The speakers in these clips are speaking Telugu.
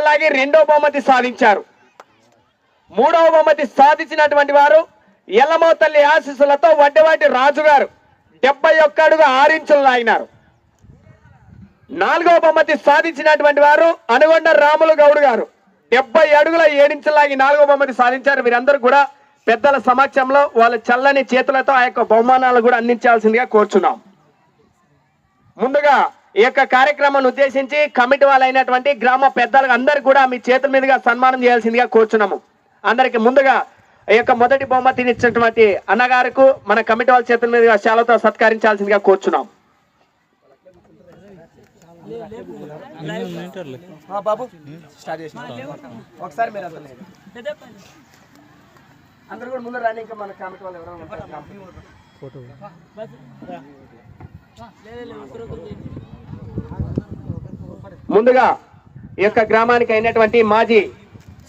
అందించలాగి రెండో బహుమతి సాధించారు. మూడవ బహుమతి సాధించినటువంటి వారు ఎల్లమో తల్లి ఆశీస్సులతో వడ్డవాటి రాజు గారు డెబ్బై ఒక్క అడుగు ఆరించులు లాగినారు. నాలుగవ బహుమతి సాధించినటువంటి వారు అనుగొండ రాములు గౌడ్ గారు డెబ్బై అడుగుల ఏడించలాగి నాలుగవ బహుమతి సాధించారు. వీరందరూ కూడా పెద్దల సమక్షంలో వాళ్ళ చల్లని చేతులతో ఆ యొక్క బహుమానాలు కూడా అందించాల్సిందిగా కోరుచున్నాం. ముందుగా ఈ యొక్క కార్యక్రమాన్ని ఉద్దేశించి కమిటీ వాళ్ళైనటువంటి గ్రామ పెద్దలకు అందరికి కూడా మీ చేతుల మీదుగా సన్మానం చేయాల్సిందిగా కోరుచున్నాము. అందరికి ముందుగా ఈ యొక్క మొదటి బహుమతిని ఇచ్చినటువంటి అన్నగారికి మన కమిటీ వాళ్ళ చేతుల మీదుగా శాలతో సత్కరించాల్సిందిగా కోరుచున్నాం. బాబు స్టార్ట్ చేసిన. ఒకసారి మీరు అందరూ అందరూ కూడా ముందు రాని ఇంకా మన కమిటీ వాళ్ళు ఎవరైనా ఉంటారు. ముందుగా ఈ యొక్క గ్రామానికి అయినటువంటి మాజీ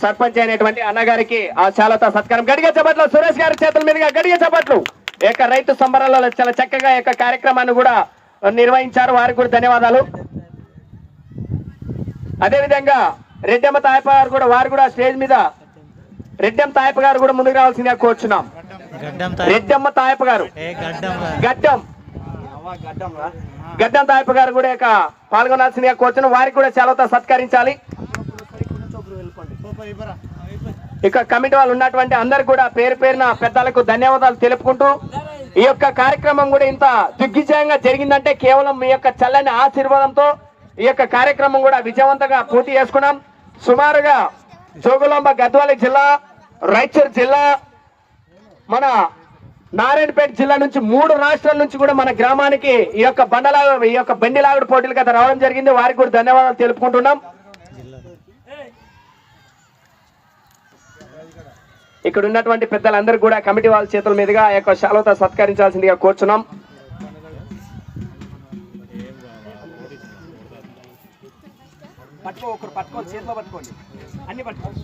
సర్పంచ్ అయినటువంటి అన్నగారికి ఆ శాలతో సత్కారం. గడిగ చప్పట్లు సురేష్ గారి చేతుల మీదుగా గడిగ చప్పట్లు. ఈ యొక్క రైతు సంబరాలలో చాలా చక్కగా ఈ యొక్క కార్యక్రమాన్ని కూడా నిర్వహించారు. వారికి కూడా ధన్యవాదాలు. అదేవిధంగా రెడ్డమ్మ తాయప్ప గారు కూడా వారు కూడా స్టేజ్ మీద రెడ్డమ్మ తాయప్ప గారు కూడా ముందుకు రావాల్సిందిగా కోరుచున్నాం. రెడ్డమ్మ తాయప్ప గారు. గడ్డం గద్దెం తాయప్ప గారు కూడా ఇక పాల్గొనాల్సిందిగా కోరుచున్నాం వారికి కూడా సెలవుతో సత్కరించాలి. ఇక కమిటీ వాళ్ళు ఉన్నటువంటి అందరు కూడా పేరు పేరున పెద్దలకు ధన్యవాదాలు తెలుపుకుంటూ ఈ యొక్క కార్యక్రమం కూడా ఇంత దిగ్విజయంగా జరిగిందంటే కేవలం మీ యొక్క చల్లని ఆశీర్వాదంతో ఈ యొక్క కార్యక్రమం కూడా విజయవంతంగా పూర్తి చేసుకున్నాం. సుమారుగా జోగులాంబ గద్వాల జిల్లా రాయచూర్ జిల్లా మన నారాయణపేట జిల్లా నుంచి మూడు రాష్ట్రాల నుంచి కూడా మన గ్రామానికి ఈ యొక్క బండలా ఈ యొక్క బండిలాగుడు పోటీలు కదా రావడం జరిగింది. వారికి కూడా ధన్యవాదాలు తెలుపుకుంటున్నాం. ఇక్కడ ఉన్నటువంటి పెద్దలందరూ కూడా కమిటీ వాళ్ళ చేతుల మీదుగా ఆ యొక్క శాలవత సత్కరించాల్సిందిగా కోరుచున్నాం. పట్టుకో ఒకరు పట్టుకోండి చేతిలో పట్టుకోండి. అన్ని పట్టుకోండి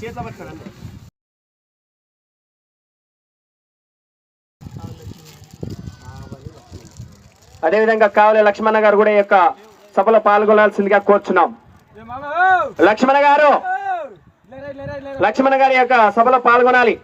చేతిలో పట్టుకోండి అదేవిధంగా కావలి లక్ష్మణ గారు కూడా ఈ యొక్క సభలో పాల్గొనాల్సిందిగా కోరుచున్నాం. లక్ష్మణ గారు! లక్ష్మణ గారి యొక్క సభలో పాల్గొనాలి.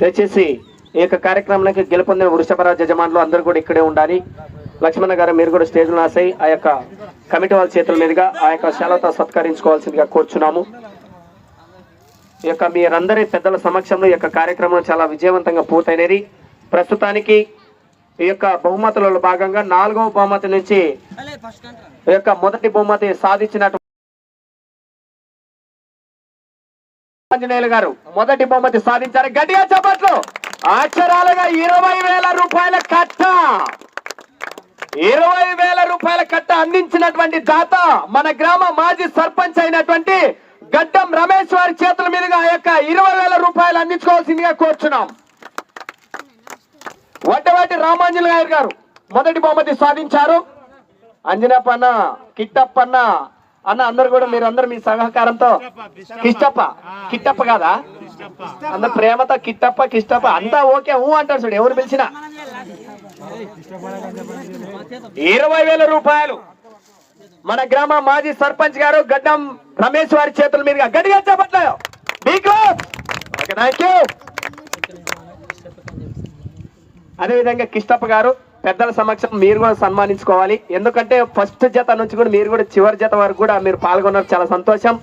దయచేసి ఈ యొక్క కార్యక్రమానికి గెలుపొందిన వృషభరాజ్ యజమానులు అందరూ కూడా ఇక్కడే ఉండాలి. లక్ష్మణ గారు మీరు కూడా స్టేజ్ నాసై ఆ యొక్క కమిటీ వాళ్ళ చేతుల మీదుగా ఆ యొక్క శాలతో సత్కరించుకోవాల్సిందిగా కోరుచున్నాము. ఈ యొక్క మీరందరి పెద్దల సమక్షంలో ఈ యొక్క కార్యక్రమం చాలా విజయవంతంగా పూర్తయినది. ప్రస్తుతానికి ఈ యొక్క బహుమతులలో భాగంగా నాలుగవ బహుమతి నుంచి ఈ యొక్క మొదటి బహుమతి సాధించినట్టు ఆంజనేయులు గారు మొదటి బహుమతి సాధించారు. గట్టిగా చెప్పట్లు! అక్షరాలుగా ఇరవై వేల రూపాయల కట్ట. ఇరవై వేల రూపాయల కట్ట అందించినటువంటి దాత మన గ్రామ మాజీ సర్పంచ్ అయినటువంటి గడ్డం రమేష్ వారి చేతుల మీదుగా ఆ యొక్క ఇరవై వేల రూపాయలు అందించుకోవాల్సిందిగా కోరుచున్నాం. వడ్డవాటి రామాంజలి గారు గారు మొదటి బహుమతి సాధించారు. అంజనప్ప అన్న కిట్టప్ప అన్న అన్న అందరు కూడా మీరు అందరు మీ సహకారంతో కిష్టప్ప కిట్టప్ప కాదా? అంత ప్రేమతో కిట్టప్ప కిష్టప్ప అంతా ఓకే ఊ అంటారు చూడు ఎవరు పిలిచినా. ఇరవై వేల రూపాయలు. మన గ్రామ మాజీ సర్పంచ్ గారు గడ్డం రమేష్ వారి చేతుల మీదుగా గట్టిగా చెప్పట్లేదు మీకు అదేవిధంగా కిష్టప్ప గారు పెద్దల సమక్షం మీరు కూడా సన్మానించుకోవాలి. ఎందుకంటే ఫస్ట్ జత నుంచి కూడా మీరు కూడా చివరి జత వరకు కూడా మీరు పాల్గొన్నారు. చాలా సంతోషం.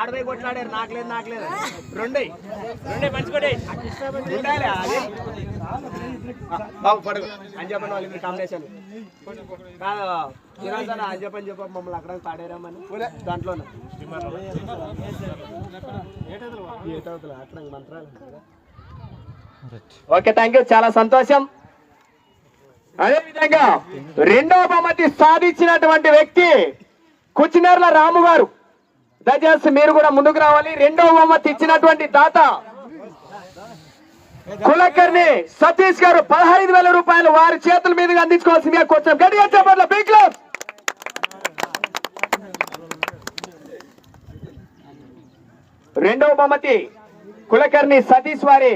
ఆడవై కొట్లాడారు నాకులేదు నాకులేదు. రెండే. రెండే పంచుకోండి. ఉండాలి అది. బాబు పడుగు అని చెప్పండి వాళ్ళు మీ కాంబినేషన్. కాదు ఈరోజు అని చెప్పని చెప్ప మమ్మల్ని అక్కడ పాడేరామని దాంట్లోనే. ఏటవుతులే అక్కడ మంత్రాలు. ఓకే థ్యాంక్ యూ చాలా సంతోషం. అదే విధంగా రెండవ బహుమతి సాధించినటువంటి వ్యక్తి కుచినర్ల రాము గారు. దయచేసి మీరు కూడా ముందుకు రావాలి. రెండవ బహుమతి ఇచ్చినటువంటి దాత కులకర్ణి సతీష్ గారు పదహైదు వేల రూపాయలు వారి చేతుల మీదుగా అందించుకోవాల్సిందిగా కొంచెం గట్టిగా చెప్పట్ల బిగ్ క్లబ్ రెండవ బహుమతి కులకర్ణి సతీష్ వారి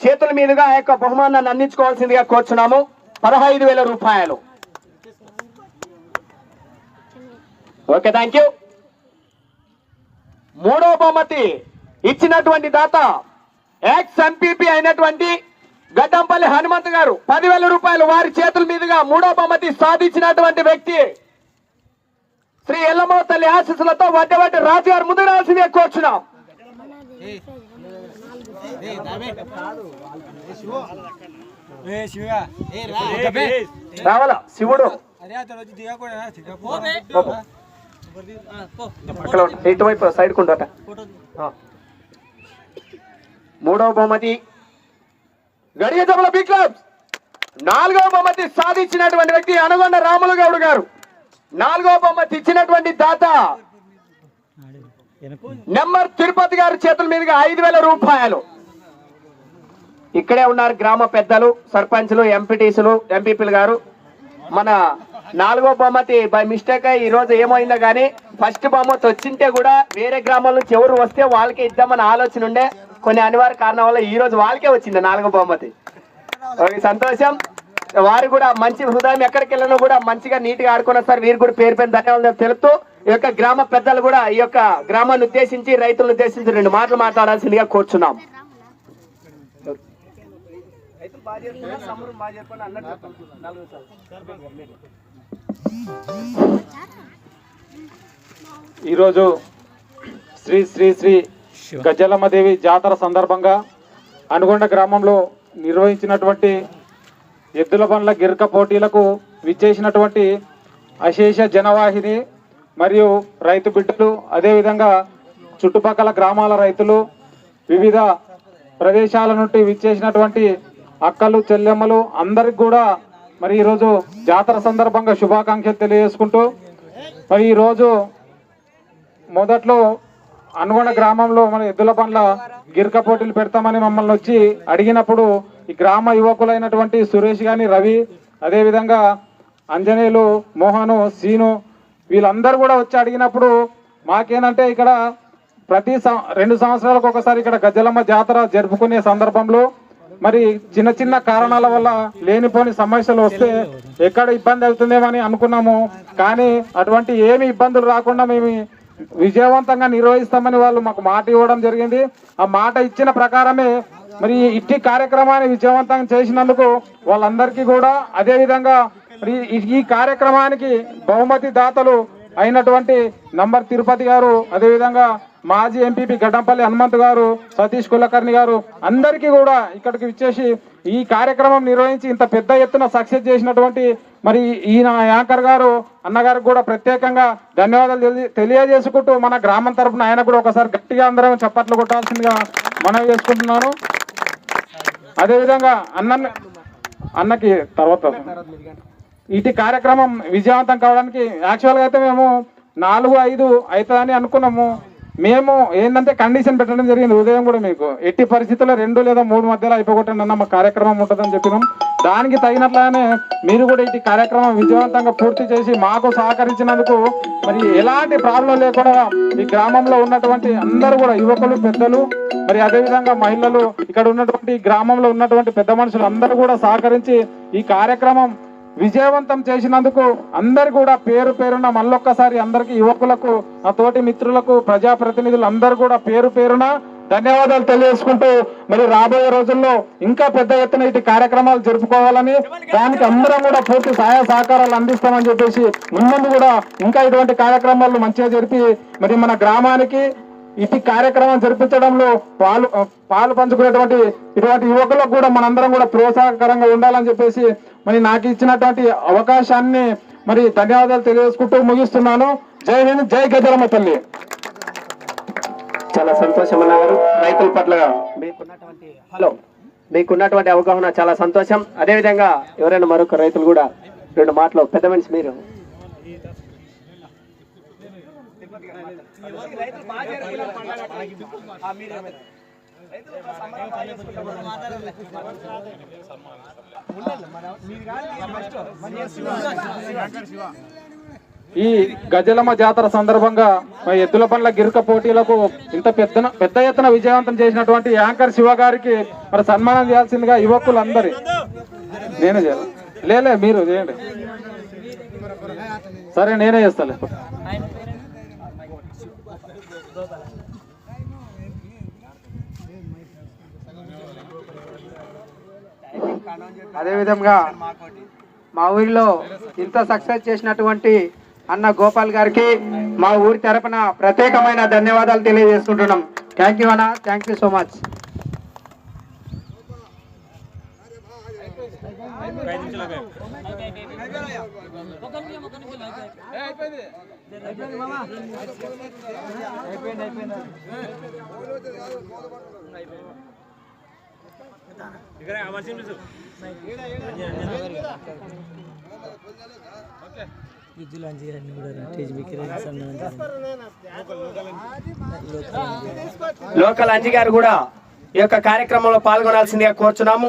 చేతుల మీదుగా ఆ యొక్క బహుమానాన్ని అందించుకోవాల్సిందిగా కోరుచున్నాము. పదహైదు వేల రూపాయలు ఓకే థ్యాంక్ యూ మూడవ బహుమతి ఇచ్చినటువంటి దాత ఎక్స్ ఎంపీపీ అయినటువంటి గడ్డంపల్లి హనుమంత్ గారు పదివేల రూపాయలు వారి చేతుల మీదుగా మూడో బహుమతి సాధించినటువంటి వ్యక్తి శ్రీ ఎల్లమ్మ తల్లి ఆశీస్సులతో వడ్డీ వడ్డీ రాజు గారు ముందుకు రావాల్సిందే కోరుచున్నాం రావాలా? శివుడు. ఇటువైపు సైడ్ కుండట. మూడవ బహుమతి. గడియ జమల బి క్లబ్ నాలుగవ బహుమతి సాధించినటువంటి వ్యక్తి అనగొండ రాములు గౌడ్ గారు. నాలుగవ బహుమతి ఇచ్చినటువంటి దాత నెంబర్ తిరుపతి గారి చేతుల మీదుగా ఐదు వేల రూపాయలు. ఇక్కడే ఉన్నారు గ్రామ పెద్దలు సర్పంచ్లు ఎంపీటీసులు ఎంపీపీలు గారు. మన నాలుగో బహుమతి బై మిస్టేక్ ఈ రోజు ఏమైందో కానీ ఫస్ట్ బహుమతి వచ్చింటే కూడా వేరే గ్రామాల నుంచి ఎవరు వస్తే వాళ్ళకే ఇద్దామని ఆలోచన ఉండే. కొన్ని అనివార్య కారణం వల్ల ఈ రోజు వాళ్ళకే వచ్చింది నాలుగో బహుమతి. సంతోషం. వారు కూడా మంచి హృదయం ఎక్కడికి వెళ్ళినా కూడా మంచిగా నీట్గా ఆడుకున్నారు సార్. వీరు కూడా పేరు పేరు ధన్యవాదాలు తెలుపుతూ ఈ యొక్క గ్రామ పెద్దలు కూడా ఈ యొక్క గ్రామాన్ని ఉద్దేశించి రైతులను ఉద్దేశించి రెండు మాటలు మాట్లాడాల్సిందిగా కోరుచున్నాం. ఈరోజు శ్రీ శ్రీ శ్రీ గజలమ్మదేవి జాతర సందర్భంగా అనుగొండ గ్రామంలో నిర్వహించినటువంటి ఎద్దుల బండ్ల గిరక పోటీలకు విచ్చేసినటువంటి అశేష జనవాహిని మరియు రైతు బిడ్డలు అదేవిధంగా చుట్టుపక్కల గ్రామాల రైతులు వివిధ ప్రదేశాల నుండి విచ్చేసినటువంటి అక్కలు చెల్లెమ్మలు అందరికి కూడా మరి ఈరోజు జాతర సందర్భంగా శుభాకాంక్షలు తెలియజేసుకుంటూ మరి ఈరోజు మొదట్లో అనుగొండ గ్రామంలో మన ఎద్దుల పండ్ల గిరక పోటీలు పెడతామని మమ్మల్ని వచ్చి అడిగినప్పుడు ఈ గ్రామ యువకులైనటువంటి సురేష్ గాని రవి అదేవిధంగా అంజనేయులు మోహను సీను వీళ్ళందరూ కూడా వచ్చి అడిగినప్పుడు మాకేనంటే ఇక్కడ ప్రతి సం- రెండు సంవత్సరాలకు ఒకసారి ఇక్కడ గజ్జలమ్మ జాతర జరుపుకునే సందర్భంలో మరి చిన్న చిన్న కారణాల వల్ల లేనిపోని సమస్యలు వస్తే ఎక్కడ ఇబ్బంది అవుతుందేమని అనుకున్నాము. కానీ అటువంటి ఏమి ఇబ్బందులు రాకుండా మేము విజయవంతంగా నిర్వహిస్తామని వాళ్ళు మాకు మాట ఇవ్వడం జరిగింది. ఆ మాట ఇచ్చిన ప్రకారమే మరి ఇట్టి కార్యక్రమాన్ని విజయవంతంగా చేసినందుకు వాళ్ళందరికీ కూడా అదేవిధంగా మరి ఈ- ఈ కార్యక్రమానికి బహుమతి దాతలు అయినటువంటి నంబర్ తిరుపతి గారు అదేవిధంగా మాజీ ఎంపీపీ గడ్డంపల్లి హనుమంత్ గారు సతీష్ కులకర్ణి గారు అందరికీ కూడా ఇక్కడికి విచ్చేసి ఈ కార్యక్రమం నిర్వహించి ఇంత పెద్ద ఎత్తున సక్సెస్ చేసినటువంటి మరి ఈయన యాంకర్ గారు అన్నగారికి కూడా ప్రత్యేకంగా ధన్యవాదాలు తెలి- తెలియజేసుకుంటూ మన గ్రామం తరపున ఆయన కూడా ఒకసారి గట్టిగా అందరం చప్పట్లు కొట్టాల్సిందిగా మనవి చేసుకుంటున్నాను. అదేవిధంగా అన్న అన్నకి తర్వాత ఇటు కార్యక్రమం విజయవంతం కావడానికి యాక్చువల్గా అయితే మేము నాలుగు ఐదు అవుతుందని అనుకున్నాము. మేము ఏంటంటే కండిషన్ పెట్టడం జరిగింది. ఉదయం కూడా మీకు. ఎట్టి పరిస్థితుల్లో రెండు లేదా మూడు మధ్యలో అయిపోగొట్టండి అన్న మా కార్యక్రమం ఉంటుందని చెప్పినాం. దానికి తగినట్లుగానే మీరు కూడా ఇటు కార్యక్రమం విజయవంతంగా పూర్తి చేసి మాకు సహకరించినందుకు మరి ఎలాంటి ప్రాబ్లం లేకుండా ఈ గ్రామంలో ఉన్నటువంటి అందరూ కూడా యువకులు పెద్దలు మరి అదేవిధంగా మహిళలు ఇక్కడ ఉన్నటువంటి గ్రామంలో ఉన్నటువంటి పెద్ద మనుషులు అందరూ కూడా సహకరించి ఈ కార్యక్రమం విజయవంతం చేసినందుకు అందరు కూడా పేరు పేరున మళ్ళొక్కసారి అందరికి యువకులకు నా తోటి మిత్రులకు ప్రజాప్రతినిధులు అందరూ కూడా పేరు పేరున ధన్యవాదాలు తెలియజేసుకుంటూ మరి రాబోయే రోజుల్లో ఇంకా పెద్ద ఎత్తున ఇటు కార్యక్రమాలు జరుపుకోవాలని దానికి అందరం కూడా పూర్తి సహాయ సహకారాలు అందిస్తామని చెప్పేసి ముందు కూడా ఇంకా ఇటువంటి కార్యక్రమాలు మంచిగా జరిపి మరి మన గ్రామానికి ఇటు కార్యక్రమం జరిపించడంలో పాలు పాలు పంచుకునేటువంటి ఇటువంటి యువకులకు కూడా మనందరం కూడా ప్రోత్సాహకరంగా ఉండాలని చెప్పేసి మరి నాకు ఇచ్చినటువంటి అవకాశాన్ని మరి ధన్యవాదాలు తెలియజేసుకుంటూ ముగిస్తున్నాను. జై హింద్ జై గజరమ్మ తల్లి. చాలా సంతోషం అన్న గారు. రైతుల పట్ల మీకున్నటువంటి హలో మీకున్నటువంటి అవగాహన చాలా సంతోషం. అదే విధంగా ఎవరైనా మరొక రైతులు కూడా రెండు మాటలు పెద్ద మనిషి మీరు ఈ గజలమ్మ జాతర సందర్భంగా మరి ఎద్దుల పండ్ల గిరక పోటీలకు ఇంత పెద్ద పెద్ద ఎత్తున విజయవంతం చేసినటువంటి యాంకర్ శివ గారికి మరి సన్మానం చేయాల్సిందిగా యువకులందరి నేనే చేయాలి. లేలే మీరు చేయండి. సరే నేనే చేస్తాలే. అదేవిధంగా మా ఊరిలో ఇంత సక్సెస్ చేసినటువంటి అన్న గోపాల్ గారికి మా ఊరి తరపున ప్రత్యేకమైన ధన్యవాదాలు తెలియజేసుకుంటున్నాం. థ్యాంక్ యూ అన్న. Thank you so much Vidyulanchi గారిని కూడా స్టేజ్ మీదకి సన్మానం లోకల్ అంజి గారు కూడా ఈ యొక్క కార్యక్రమంలో పాల్గొనాల్సిందిగా కోరుచున్నాము